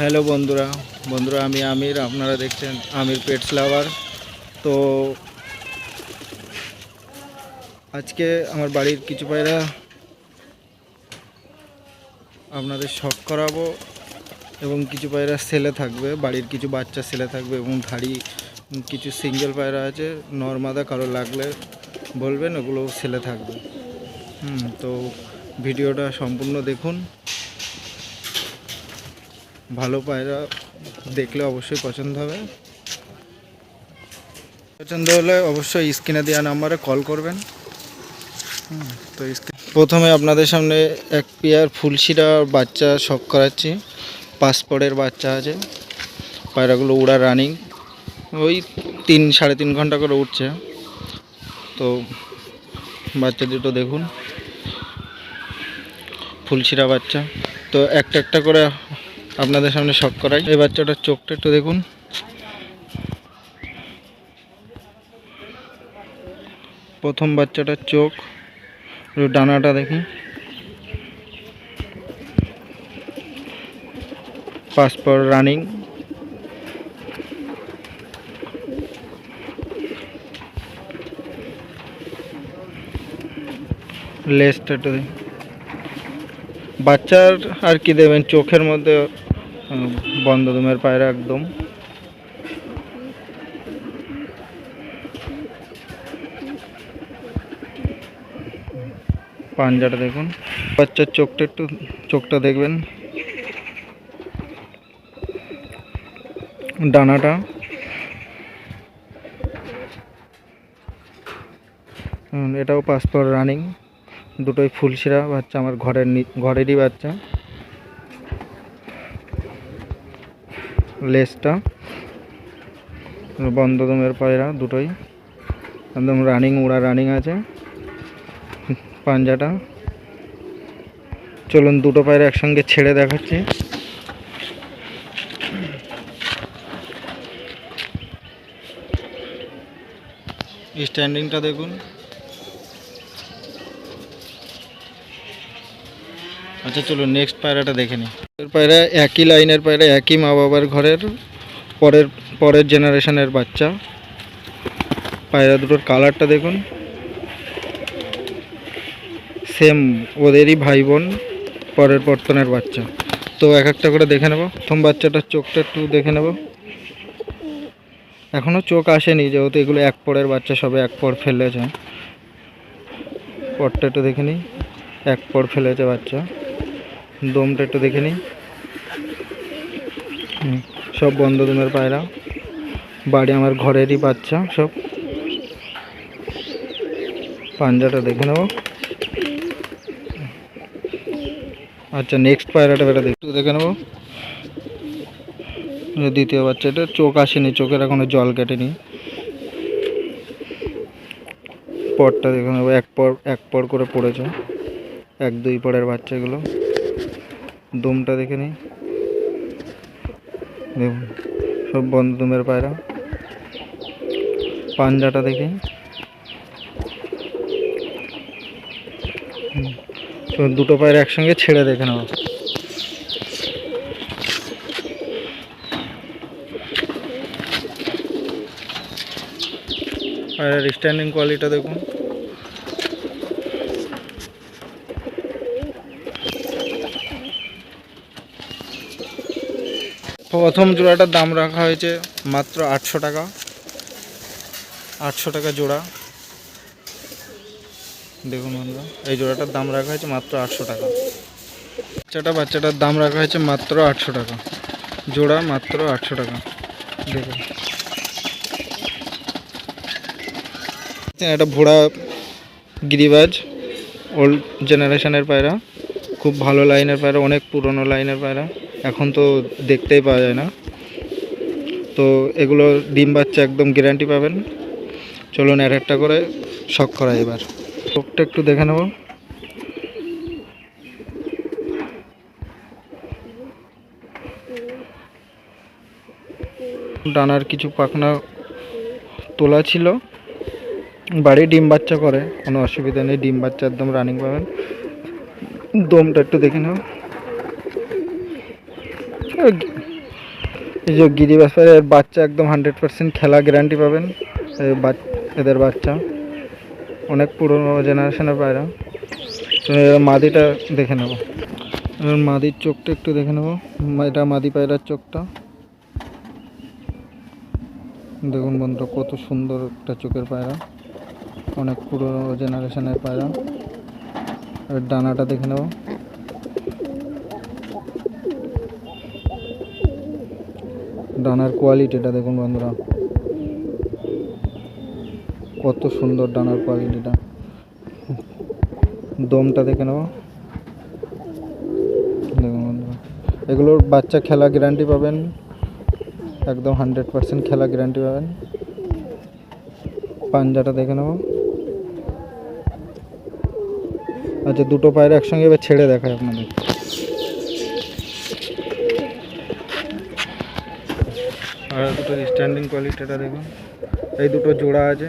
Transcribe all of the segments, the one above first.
Hello বন্ধুরা বন্ধুরা আমি আমির, আপনারা দেখছেন আমির পেটস লাভার তো আজকে আমার বাড়ির কিছু পায়রা আপনাদের শখ করাবো এবং কিছু পায়রা সেলে থাকবে, বাড়ির কিছু বাচ্চা সেলে থাকবে এবং ধাড়ি, কিছু সিঙ্গেল পায়রা আছে, নর্মাদা কারও লাগলে বলবেন ওগুলো সেলে থাকবে। হুম, তো ভিডিওটা সম্পূর্ণ দেখুন। ভালো পায়রা দেখলে অবশ্যই পছন্দ হবে। পছন্দ হলে অবশ্যই স্ক্রিনে দেওয়া নাম্বারে কল করবেন। তো প্রথমে আপনাদের সামনে এক পেয়ার ফুলশিরা বাচ্চা শখ করাচ্ছি। পাসপোর্টের বাচ্চা আছে। পায়রাগুলো উড়া রানিং। ওই তিন, সাড়ে তিন ঘণ্টা করে উঠছে তো বাচ্চা দুটো দেখুন। ফুলশিরা বাচ্চা। তো একটা একটা করে আপনাদের সামনে শখ করাই। এই বাচ্চাটার চোখটা একটু দেখুন। প্রথম বাচ্চাটার চোখ। ডানাটা দেখি পাসপোর্ট রানিং। লেসটা বাচ্চার আর কি দেবেন? চোখের মধ্যে উম, বন্ধ দুমের পায়রা একদম। পাঞ্জাটা দেখুন। বাচ্চার চোখটা একটু চোখটা দেখবেন। ডানাটা। এটাও পাসপোর্ট রানিং। দুটোই ফুলশিরা বাচ্চা আমার ঘরের ঘরেরই বাচ্চা। বন্ধ দমের পায়রা দুটোই। একদম রানিং উড়া রানিং আছে। পাঞ্জাটা। চলুন দুটো পায়রা একসঙ্গে ছেড়ে দেখাচ্ছি। স্ট্যান্ডিংটা দেখুন। আচ্ছা চলুন নেক্সট পায়রাটা দেখে নিই। পায়রা একই লাইনের পায়রা, একই মা বাবার ঘরের, পরের পরের জেনারেশনের বাচ্চা। পায়রা দুটোর কালারটা দেখুন। সেম ওদেরই ভাই বোন পরের পর্তনের বাচ্চা। তো এক একটা করে দেখে নেব। প্রথম বাচ্চাটার চোখটা একটু দেখে নেব। এখনও চোখ আসেনি, যেহেতু এগুলো এক পরের বাচ্চা, সবে এক পর ফেলেছে। পরটা একটু দেখে নিই। এক পর ফেলেছে বাচ্চা। দমটা একটু দেখে নিই। সব বন্ধ দমের পায়রা। বাড়ি আমার ঘরেরই বাচ্চা সব। পাঞ্জাটা দেখে নেব। আচ্ছা নেক্সট পায়রাটা বেটা একটু দেখে নেব। দ্বিতীয় বাচ্চাটা, চোখ আসেনি, চোখের এখনও জল কেটেনি। পরটা দেখে নেব, এক পর এক পর করে পড়েছে। এক দুই পরের বাচ্চাগুলো। দমটা দেখে নিই। দেখুন, সব বন্ধ দমের পায়রা। পাঞ্জাটা দেখি। তো দুটো পায়রা একসঙ্গে ছেড়ে দেখে নেওয়া পায়রার স্ট্যান্ডিং কোয়ালিটিটা দেখুন। প্রথম জোড়াটার দাম রাখা হয়েছে মাত্র আটশো টাকা। আটশো টাকা জোড়া। দেখুন বন্ধুরা, এই জোড়াটার দাম রাখা হয়েছে মাত্র আটশো টাকা। বাচ্চাটা, বাচ্চাটার দাম রাখা হয়েছে মাত্র আটশো টাকা। জোড়া মাত্র আটশো টাকা। দেখুন। এটা ভোড়া গিরিবাজ, ওল্ড জেনারেশনের পায়রা। খুব ভালো লাইনের পায়রা, অনেক পুরনো লাইনের পায়রা, এখন তো দেখতেই পাওয়া যায় না। তো এগুলো ডিম বাচ্চা একদম গ্যারান্টি পাবেন। চলুন এক একটা করে শখ করা এবার। চোখটা একটু দেখে নেব। ডানার কিছু পাখনা তোলা ছিল। বাড়ি ডিম বাচ্চা করে, কোনো অসুবিধা নেই, ডিম বাচ্চা একদম রানিং পাবেন। দমটা একটু দেখে নাও। এই যে গিরিবাস বাচ্চা একদম হান্ড্রেড পার্সেন্ট খেলা গ্যারান্টি পাবেন। এদের বাচ্চা। অনেক পুরনো জেনারেশনের পায়রা মাদিটা দেখে নেব। এবার মাদির চোখটা একটু দেখে নেব। এটা মাদি পায়রার চোখটা। দেখুন বন্ধুরা, কত সুন্দর একটা চোখের পায়রা। অনেক পুরনো জেনারেশনের পায়রা। ডানাটা দেখে নেব। ডানার কোয়ালিটিটা দেখুন বন্ধুরা। কত সুন্দর ডানার কোয়ালিটিটা। দমটা দেখে নেব। দেখুন বন্ধুরা। এগুলোর বাচ্চা খেলা গ্যারান্টি পাবেন। একদম হান্ড্রেড পার্সেন্ট খেলা গ্যারান্টি পাবেন। পাঞ্জাটা দেখে নেব। আচ্ছা দুটো পায়ের একসঙ্গে এবার ছেড়ে দেখায় আপনাদের। আর দুটো স্ট্যান্ডিং কোয়ালিটিটা দেখুন। এই দুটো জোড়া আছে।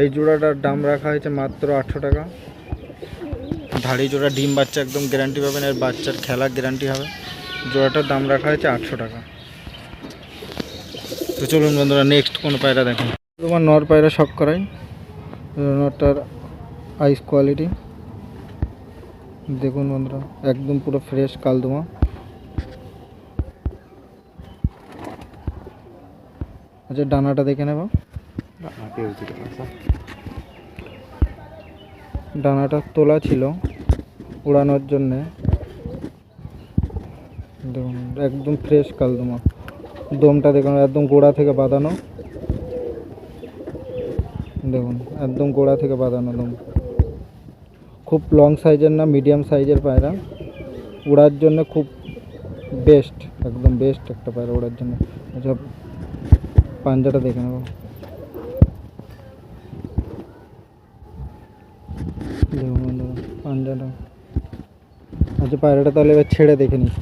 এই জোড়াটার দাম রাখা হয়েছে মাত্র আটশো টাকা। ধাড়ি জোড়া ডিম বাচ্চা একদম গ্যারান্টি পাবেন এর বাচ্চার খেলার গ্যারান্টি হবে। জোড়াটার দাম রাখা হয়েছে আটশো টাকা। তো চলুন বন্ধুরা নেক্সট কোনো পায়রা দেখুন। তোমার নর পায়রা শখ করাই। নরটার আইস কোয়ালিটি দেখুন বন্ধুরা একদম পুরো ফ্রেশ কালদমা। আচ্ছা ডানাটা দেখে নেব। ডানাটা তোলা ছিল উড়ানোর জন্যে। দেখুন একদম ফ্রেশ কালদমা। দমটা দেখুন একদম গোড়া থেকে বাঁধানো। দেখুন একদম গোড়া থেকে বাঁধানো দম। খুব লং সাইজের না মিডিয়াম সাইজের পায়রা। উড়ার জন্য খুব বেস্ট একদম বেস্ট একটা পায়রা ওড়ার জন্য। আচ্ছা পাঞ্জাটা দেখে নেব। পাঞ্জাটা। আচ্ছা পায়রাটা তাহলে এবার ছেড়ে দেখে নিই।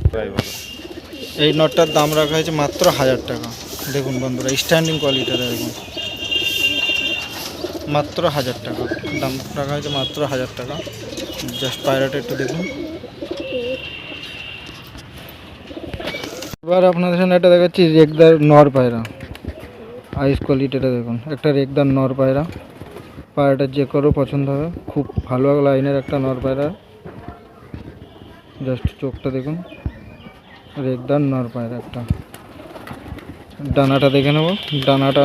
এই নটটার দাম রাখা হয়েছে মাত্র হাজার টাকা। দেখুন বন্ধুরা স্ট্যান্ডিং কোয়ালিটিটা দেখুন। মাত্র হাজার টাকা। দাম রাখা হয়েছে মাত্র হাজার টাকা। জাস্ট পায়রাটা একটু দেখুন। এবার আপনাদের সামনে একটা দেখাচ্ছি রেগদার নর পায়রা। আইস কোয়ালিটিটা দেখুন। একটা রেগদার নর পায়রা। পায়রাটা যে কারও পছন্দ হবে। খুব ভালো লাইনের একটা নর পায়রা। জাস্ট চোখটা দেখুন। রেগদার নর পায়রা একটা। ডানাটা দেখে নেব। ডানাটা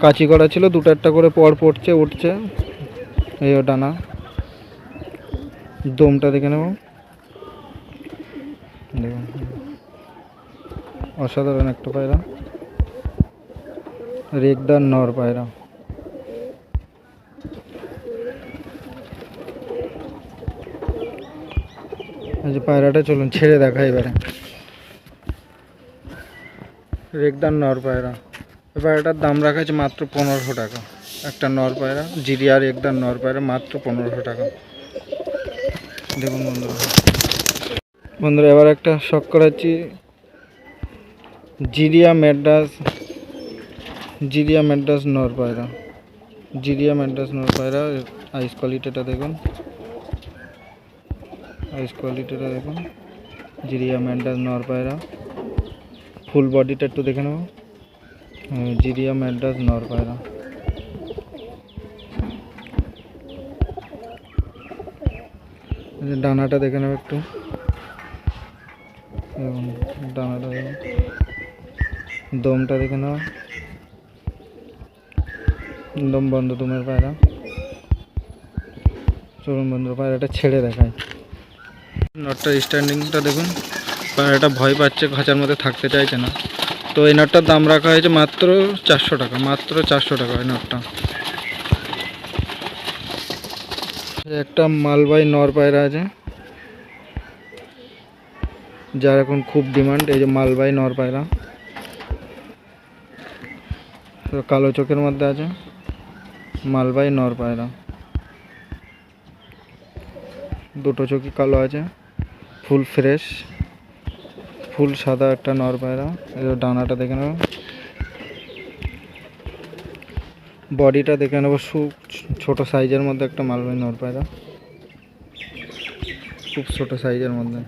কাচি করা ছিল, দুটো একটা করে পর পড়ছে, উঠছে। এই ও ডানা। দমটা দেখে নেব। দেখুন। অসাধারণ একটা পায়রা। রেগদার নর পায়রা। যে পায়রাটা চলুন, ছেড়ে দেখা এবারে। রেগদার নর পায়রা। এই পায়রাটার দাম রাখা আছে মাত্র পনেরোশো টাকা। একটা নর পায়রা জিরিয়ার একদার নর পায়রা, মাত্র পনেরোশো টাকা। দেখুন বন্ধুরা। বন্ধুরা, এবার একটা শখ করাচ্ছি। জিরিয়া ম্যাড্রাস জিরিয়া ম্যাড্রাস নর পায়রা। জিরিয়া ম্যাড্রাস নর পায়রা আইস কোয়ালিটিটা দেখুন। আইস কোয়ালিটিটা দেখুন। জিরিয়া ম্যাড্রাস নর পায়রা। ফুল বডিটা একটু দেখে নেব। হ্যাঁ, জিরিয়া ম্যাড্রাস নর পায়রা ডানাটা দেখে নেব একটু। দেখুন ডানাটা দেখুন দমটা দেখে নেওয়া দম বন্ধ দমের পায়রা। চলুন বন্ধু পায়রাটা ছেড়ে দেখায় নটটার স্ট্যান্ডিংটা দেখুন। পায়রাটা ভয় পাচ্ছে খাঁচার মধ্যে থাকতে চাইছে না। তো এই নটটার দাম রাখা হয়েছে মাত্র চারশো টাকা, মাত্র চারশো টাকা এই নটটা। একটা মালবাই নর পায়রা আছে, যার এখন খুব ডিমান্ড, এই যে মালবাই নর পায়রা। কালো চোখের মধ্যে আছে মালবাই নর পায়রা। দুটো চোখই কালো আছে, ফুল ফ্রেশ। ফুল সাদা একটা নর পায়রা। এই ডানাটা দেখে নেব বডিটা দেখে নেব সু ছোটো সাইজের মধ্যে একটা মালবাই নর পায়রা। খুব ছোট সাইজের মধ্যে।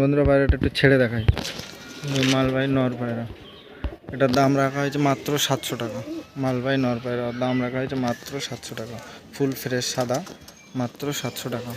বন্ধুরা, পায়রাটা একটু ছেড়ে এই মালবাহী নর পায়রা। এটার দাম রাখা হয়েছে মাত্র সাতশো টাকা। মালবাহী নর পায়রার দাম রাখা হয়েছে মাত্র সাতশো টাকা। ফুল ফ্রেশ, সাদা, মাত্র সাতশো টাকা।